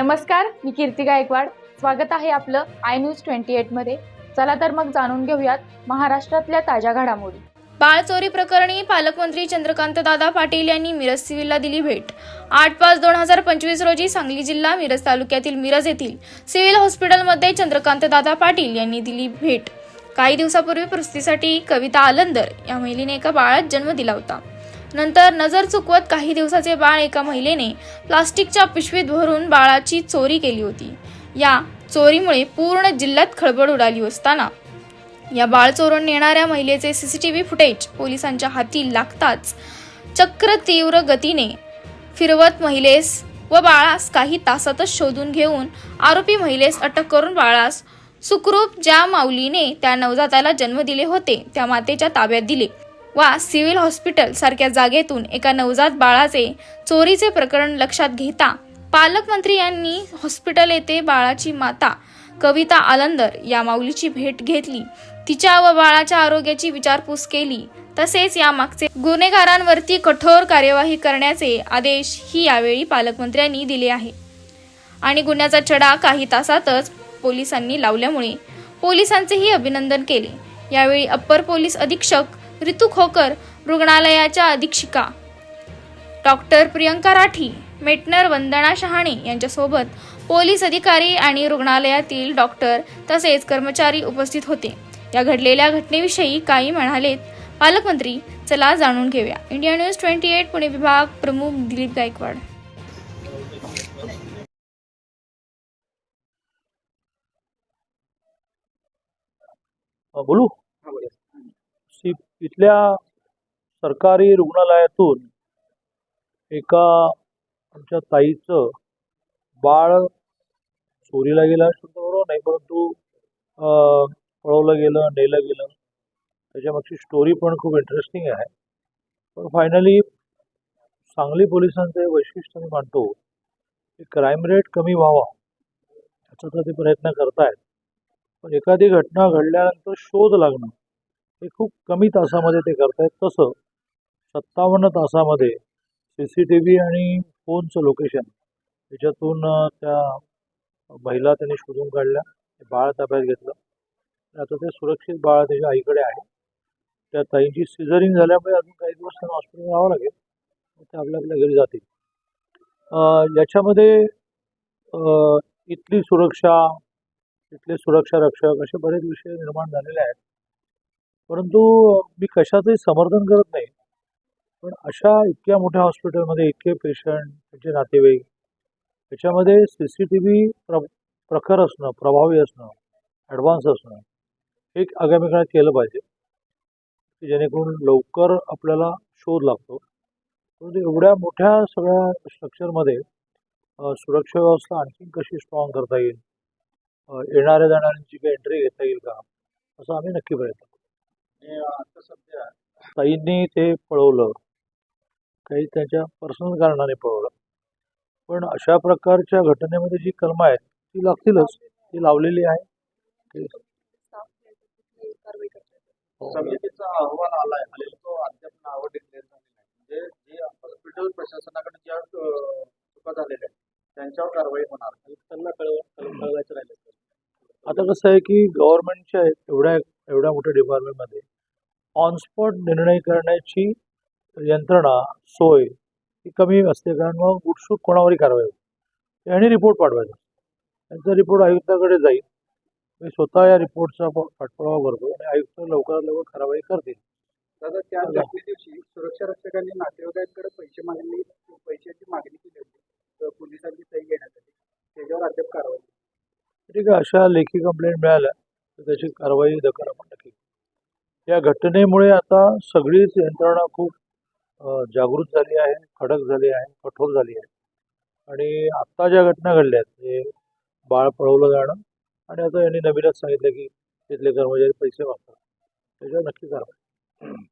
नमस्कार मी कीर्ती गायकवाड. स्वागत आहे आपलं आय न्यूज ट्वेंटी एटमध्ये चला तर मग जाणून घेऊयात महाराष्ट्रातल्या ताज्या घडामोडी. बाळ चोरी प्रकरणी पालकमंत्री चंद्रकांत दादा पाटील यांनी मिरज सिव्हिलला दिली भेट. आठ पाच दोन हजार पंचवीस रोजी सांगली जिल्हा मिरज तालुक्यातील मिरज येथील सिव्हिल हॉस्पिटलमध्ये चंद्रकांत दादा पाटील यांनी दिली भेट. काही दिवसापूर्वी प्रसूतीसाठी कविता आलंदर या महिलेने एका बाळात जन्म दिला होता. नंतर नजर चुकवत काही दिवसाचे बाळ एका महिलेने प्लास्टिकच्या पिशवीत भरून बाळाची चोरी केली होती. या चोरीमुळे पूर्ण जिल्ह्यात खळबळ उडाली असताना या बाळ चोरून नेणाऱ्या महिलेचे सीसीटीव्ही फुटेज पोलिसांच्या हाती लागताच चक्र तीव्र गतीने फिरवत महिलेस व बाळास काही तासातच शोधून घेऊन आरोपी महिलेस अटक करून बाळास सुखरूप ज्या माऊलीने त्या नवजाताला जन्म दिले होते त्या मातेच्या ताब्यात दिले. वा सिव्हिल हॉस्पिटल सारख्या जागेतून एका नवजात बाळाचे चोरीचे प्रकरण लक्षात घेता पालकमंत्री यांनी हॉस्पिटल येथे बाळाची माता कविता आलंदर या माऊलीची भेट घेतली. तिच्या व बाळाच्या आरोग्याची विचारपूस केली. तसेच यामागचे गुन्हेगारांवरती कठोर कार्यवाही करण्याचे आदेश ही यावेळी पालकमंत्र्यांनी दिले आहे. आणि गुन्ह्याचा छडा काही तासातच पोलिसांनी लावल्यामुळे पोलिसांचेही अभिनंदन केले. यावेळी अप्पर पोलीस अधीक्षक रितू खोकर रुग्णालयाच्या अधीक्षिका. डॉक्टर प्रियंका राठी मेटनर वंदना शहाणे यांच्यासोबत पोलीस अधिकारी आणि रुग्णालयातील डॉक्टर तसेच कर्मचारी उपस्थित होते. या घडलेल्या घटनेविषयी काही म्हणालेत पालकमंत्री. चला जाणून घेऊया. India news twenty eight Pune विभाग प्रमुख दिलीप गायकवाड. बोलू? सी इथल्या सरकारी रुग्णालयातून एका आमच्या ताईचं बाळ चोरीला गेलं आहे शब्द बरोबर नाही परंतु पळवलं गेलं नेलं गेलं. त्याच्यामागची स्टोरी पण खूप इंटरेस्टिंग आहे. पण फायनली सांगली पोलिसांचे वैशिष्ट्य मी मानतो की क्राईम रेट कमी व्हावा याचा तर ते प्रयत्न करतायत. पण एखादी घटना घडल्यानंतर शोध लागणं हे खूप कमी तासामध्ये ते करतायत. तसं सत्तावन्न तासामध्ये सी सी टी व्ही आणि फोनचं लोकेशन याच्यातून त्या महिला त्यांनी शोधून काढल्या. ते बाळ ताब्यात घेतलं. आता ते सुरक्षित बाळ त्याच्या आईकडे आहे. त्या ताईंची सिझरिंग झाल्यामुळे अजून काही दिवस त्यांना हॉस्पिटल राहावं लागेल. ते आपल्या आपल्या घरी जातील. याच्यामध्ये इथली सुरक्षा इथले सुरक्षा रक्षक असे बरेच विषय निर्माण झालेले आहेत. परंतु मी कशाचंही समर्थन करत नाही. पण अशा इतक्या मोठ्या हॉस्पिटलमध्ये इतके पेशंट त्यांचे नातेवाईक त्याच्यामध्ये सी सी टी व्ही प्र प्रखर असणं प्रभावी असणं ॲडव्हान्स असणं हे एक आगामी काळात केलं पाहिजे. की जेणेकरून लवकर आपल्याला शोध लागतो. परंतु एवढ्या मोठ्या सगळ्या स्ट्रक्चरमध्ये सुरक्षा व्यवस्था आणखी कशी स्ट्रॉंग करता येईल? येणाऱ्या जाणाऱ्यांची काही एंट्री घेता येईल का? असं आम्ही नक्की प्रयत्न आता सध्या ताईंनी ते पळवलं. काही त्यांच्या पर्सनल कारणाने पळवलं. पण अशा प्रकारच्या घटनेमध्ये जी कलमं आहेत ती लागतीलच. ती लावलेली आहे. ते- हो. समितीचा अहवाल आलाय. आणि तो अद्याप नावं डिक्लेअर झाली नाही. म्हणजे जे हॉस्पिटल प्रशासनाकडे ज्या चुका झालेल्या आहेत त्यांच्यावर कारवाई होणार. त्यांना कळव कळवायचं राहिलं. आता कसं आहे की गव्हर्नमेंटच्या एवढ्या एवढ्या मोठ्या डिपार्टमेंटमध्ये ऑनस्पॉट निर्णय करण्याची यंत्रणा सोय ही कमी असते. कारण मग गुटसूट कोणावरही कारवाई होते आणि रिपोर्ट पाठवायचा. त्यांचा रिपोर्ट आयुक्ताकडे जाईल. मी स्वतः या रिपोर्टचा पाठपुरावा करतो आणि आयुक्त लवकरात लवकर कारवाई करतील. दादा त्या दिवशी सुरक्षा रक्षकांनी नातेवाईकांकडे पैसे मागणी पैशाची मागणी केली होती. पोलिसांची सही घेण्यासाठी. त्याच्यावर अद्याप कारवाई ठीक आहे अशा लेखी कंप्लेंट मिळाल्या तर त्याची कारवाई दखल आपण नक्की या घटनेमुळे आता सगळीच यंत्रणा खूप जागृत झाली आहे खडक झाली आहे कठोर झाली आहे. आणि आत्ता ज्या घटना घडल्या आहेत म्हणजे बाळ पळवलं जाणं आणि आता यांनी नवीनच सांगितलं की तिथले कर्मचारी पैसे मागतात त्याच्यावर नक्की कारवाई.